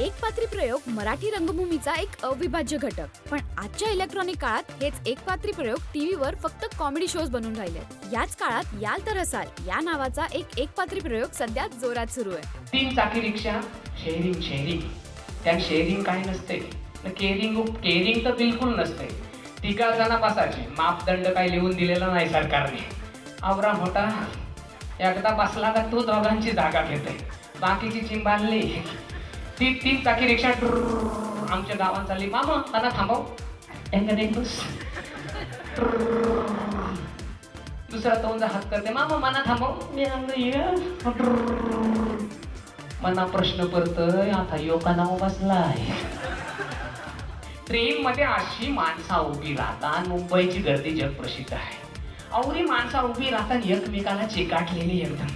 एक पात्री प्रयोग मराठी रंगभूमीचा एक अविभाज्य घटक. पण आजच्या इलेक्ट्रॉनिक काळात हेच एक पात्री प्रयोग टीव्हीवर फक्त कॉमेडी शोज बनून राहिले. याच काळात याल तर असाल या नावाचा एक एक पात्री प्रयोग सध्या जोरात सुरू आहे. तीन चाकी रिक्षा शेअरिंग शेअरिंग त्यात शेअरिंग काय नसते. केअरिंग केअरिंग तर बिलकुल नसते. तिघा जण बसायचे. मापदंड काही लिहून दिलेला नाही सरकारने. आवरा मोठा एकदा बसला तर तो दोघांची जागा घेते. बाकीची चिंबालली ती तीन चाकी रिक्षा आमच्या गावात चालली. मामा मला थांबव. एंगा देख दुसरा तोंडचा हात करते. मामा मना थांबव. मी ये. मना प्रश्न पडतोय. आता योगा नाव बसलाय? ट्रेन मध्ये अशी माणसा उभी राहतात. मुंबईची गर्दी जगप्रसिद्ध आहे. अवरी माणसा उभी राहतात. एकमेकाला चिकाटलेली एकदम.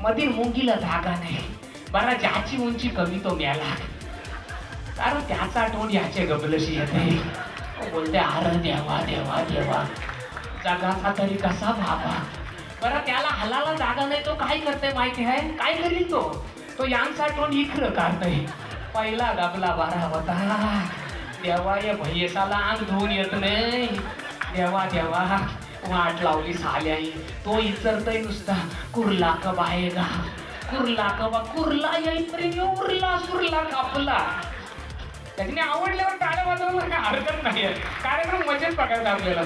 मध्ये मुंगीला धागा नाही. बरा ज्याची उंची कमी तो मेला कारण त्याचा आठवण याचे गबलशी येते. बोलते आर देवा देवा देवा. जगाचा तरी कसा भावा बरं त्याला हलाला जागा नाही तो काय करते माहिती आहे? काय करील तो? तो यांचा टोन इकडं काढतोय. पहिला गबला बारा होता. देवा या भैयसाला अंग धुवून येत नाही. देवा देवा वाट लावली साल्याई. तो इचरतय नुसता. कुर्ला का बाहेगा कुर्ला का बा कुर्ला येईपर्यंत उरला सुरला कापला. त्याच्याने आवडल्यावर टाळ्या वाजवलं काय हरकत नाही कार्यक्रम मजेत बघायचा आपल्याला.